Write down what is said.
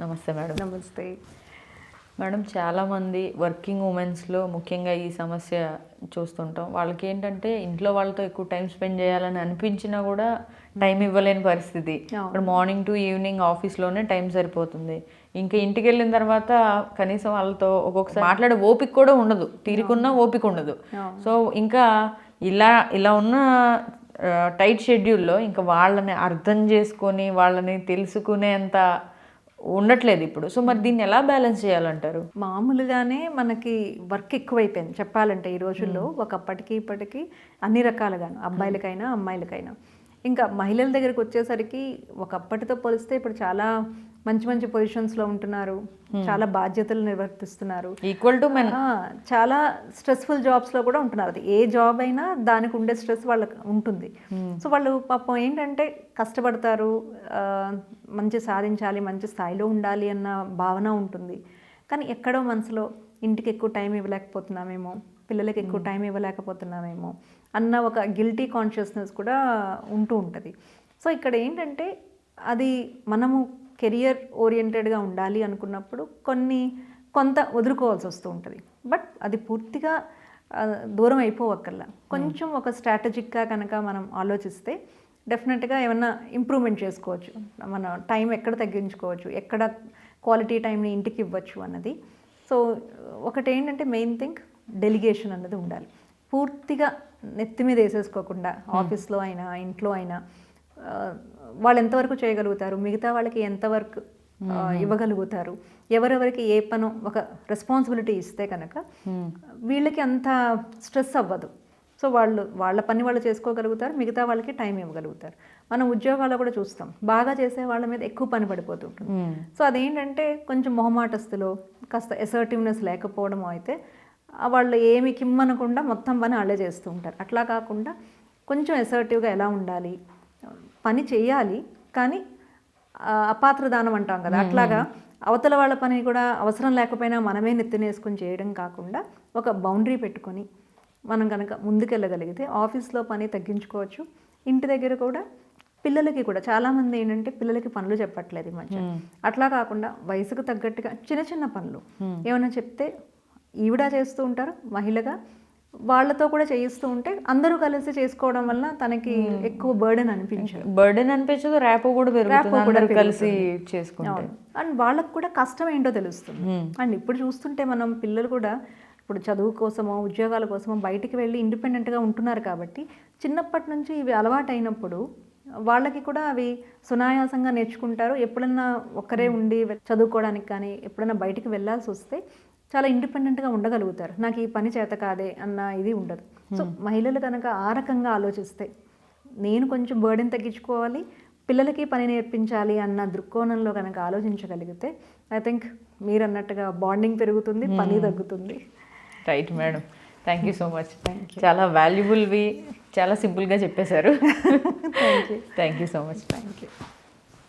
నమస్తే మేడం. నమస్తే. మేడం చాలామంది వర్కింగ్ ఉమెన్స్లో ముఖ్యంగా ఈ సమస్య చూస్తుంటాం. వాళ్ళకి ఏంటంటే ఇంట్లో వాళ్ళతో ఎక్కువ టైం స్పెండ్ చేయాలని అనిపించినా కూడా టైం ఇవ్వలేని పరిస్థితి. ఇప్పుడు మార్నింగ్ టు ఈవినింగ్ ఆఫీస్లోనే టైం సరిపోతుంది. ఇంకా ఇంటికి వెళ్ళిన తర్వాత కనీసం వాళ్ళతో ఒక్కొక్కసారి మాట్లాడే ఓపిక కూడా ఉండదు. తీరికున్నా ఓపిక ఉండదు. సో ఇంకా ఇలా ఇలా ఉన్న టైట్ షెడ్యూల్లో ఇంకా వాళ్ళని అర్థం చేసుకొని వాళ్ళని తెలుసుకునేంత ఉండట్లేదు ఇప్పుడు. సో మరి దీన్ని ఎలా బ్యాలెన్స్ చేయాలంటారు? మామూలుగానే మనకి వర్క్ ఎక్కువైపోయింది. చెప్పాలంటే ఈ రోజుల్లో ఒకప్పటికి ఇప్పటికి అన్ని రకాలుగాను. అబ్బాయిలకైనా అమ్మాయిలకైనా. ఇంకా మహిళల దగ్గరికి వచ్చేసరికి ఒకప్పటితో పోలిస్తే ఇప్పుడు చాలా మంచి మంచి పొజిషన్స్లో ఉంటున్నారు. చాలా బాధ్యతలు నిర్వర్తిస్తున్నారు. ఈక్వల్ టు మెన్ చాలా స్ట్రెస్ఫుల్ జాబ్స్లో కూడా ఉంటున్నారు. అది ఏ జాబ్ అయినా దానికి ఉండే స్ట్రెస్ వాళ్ళకి ఉంటుంది. సో వాళ్ళు పాపం ఏంటంటే కష్టపడతారు. మంచి సాధించాలి మంచి స్థాయిలో ఉండాలి అన్న భావన ఉంటుంది. కానీ ఎక్కడో మనసులో ఇంటికి ఎక్కువ టైం ఇవ్వలేకపోతున్నామేమో పిల్లలకి ఎక్కువ టైం ఇవ్వలేకపోతున్నామేమో అన్న ఒక గిల్టీ కాన్షియస్నెస్ కూడా ఉంటూ ఉంటుంది. సో ఇక్కడ ఏంటంటే అది మనము కెరియర్ ఓరియంటెడ్గా ఉండాలి అనుకున్నప్పుడు కొన్ని కొంత వదులుకోవాల్సి వస్తూ ఉంటుంది. బట్ అది పూర్తిగా దూరం అయిపోవక్కర్లా. కొంచెం ఒక స్ట్రాటజిక్గా కనుక మనం ఆలోచిస్తే డెఫినెట్గా ఏమన్నా ఇంప్రూవ్మెంట్ చేసుకోవచ్చు. మన టైం ఎక్కడ తగ్గించుకోవచ్చు ఎక్కడ క్వాలిటీ టైంని ఇంటికి ఇవ్వచ్చు అన్నది. సో ఒకటి ఏంటంటే మెయిన్ థింగ్ డెలిగేషన్ అన్నది ఉండాలి. పూర్తిగా నెత్తి మీద వేసేసుకోకుండా ఆఫీస్లో అయినా ఇంట్లో అయినా వాళ్ళు ఎంతవరకు చేయగలుగుతారు? మిగతా వాళ్ళకి ఎంతవరకు ఇవ్వగలుగుతారు? ఎవరెవరికి ఏ పను ఒక రెస్పాన్సిబిలిటీ ఇస్తే కనుక వీళ్ళకి అంత స్ట్రెస్ అవ్వదు. సో వాళ్ళు వాళ్ళ పని వాళ్ళు చేసుకోగలుగుతారు మిగతా వాళ్ళకి టైం ఇవ్వగలుగుతారు. మనం ఉద్యోగాలు కూడా చూస్తాం. బాగా చేసే వాళ్ళ మీద ఎక్కువ పని పడిపోతుంటుంది. సో అదేంటంటే కొంచెం మొహమాటస్తులో కాస్త ఎసర్టివ్నెస్ లేకపోవడం అయితే వాళ్ళు ఏమి కిమ్మనకుండా మొత్తం పని వాళ్ళే చేస్తూ ఉంటారు. అట్లా కాకుండా కొంచెం ఎసర్టివ్గా ఎలా ఉండాలి? పని చేయాలి కానీ ఆ, అపాత్రదానం అంటాం కదా. అట్లాగా అవతల వాళ్ళ పని కూడా అవసరం లేకపోయినా మనమే నెత్తినేసుకొని చేయడం కాకుండా ఒక బౌండరీ పెట్టుకొని మనం కనుక ముందుకెళ్ళగలిగితే ఆఫీస్లో పని తగ్గించుకోవచ్చు. ఇంటి దగ్గర కూడా పిల్లలకి కూడా చాలామంది ఏంటంటే పిల్లలకి పనులు చెప్పట్లేదు ఈ మధ్య. అట్లా కాకుండా వయసుకు తగ్గట్టుగా చిన్న చిన్న పనులు. ఏమైనా చెప్తే ఈవిడ చేస్తూ ఉంటారు మహిళగా వాళ్ళతో కూడా చేయిస్తూ ఉంటే అందరూ కలిసి చేసుకోవడం వల్ల తనకి ఎక్కువ బర్డెన్ అనిపించదు. బర్డెన్ అనిపించదు ర్యాపో కూడా పెరుగుతుంది కలిసి చేసుకుంటే. అండ్ వాళ్ళకు కూడా కష్టం ఏంటో తెలుస్తుంది. అండ్ ఇప్పుడు చూస్తుంటే మనం పిల్లలు కూడా ఇప్పుడు చదువు కోసమో ఉద్యోగాల కోసమో బయటికి వెళ్ళి ఇండిపెండెంట్గా ఉంటున్నారు కాబట్టి చిన్నప్పటి నుంచి ఇవి అలవాటు అయినప్పుడు వాళ్ళకి కూడా అవి సునాయాసంగా నేర్చుకుంటారు. ఎప్పుడన్నా ఒక్కరే ఉండి చదువుకోవడానికి కానీ ఎప్పుడన్నా బయటికి వెళ్ళాల్సి వస్తే చాలా ఇండిపెండెంట్గా ఉండగలుగుతారు. నాకు ఈ పని చేత కాదే అన్న ఇది ఉండదు. సో మహిళలు కనుక ఆ రకంగా ఆలోచిస్తే నేను కొంచెం బర్డెన్ తగ్గించుకోవాలి పిల్లలకి పని నేర్పించాలి అన్న దృక్కోణంలో కనుక ఆలోచించగలిగితే ఐ థింక్ మీరు అన్నట్టుగా బాండింగ్ పెరుగుతుంది పని తగ్గుతుంది. Right madam thank you so much చాలా వాల్యుబుల్వి చాలా సింపుల్గా చెప్పేశారు. Thank you so much thank you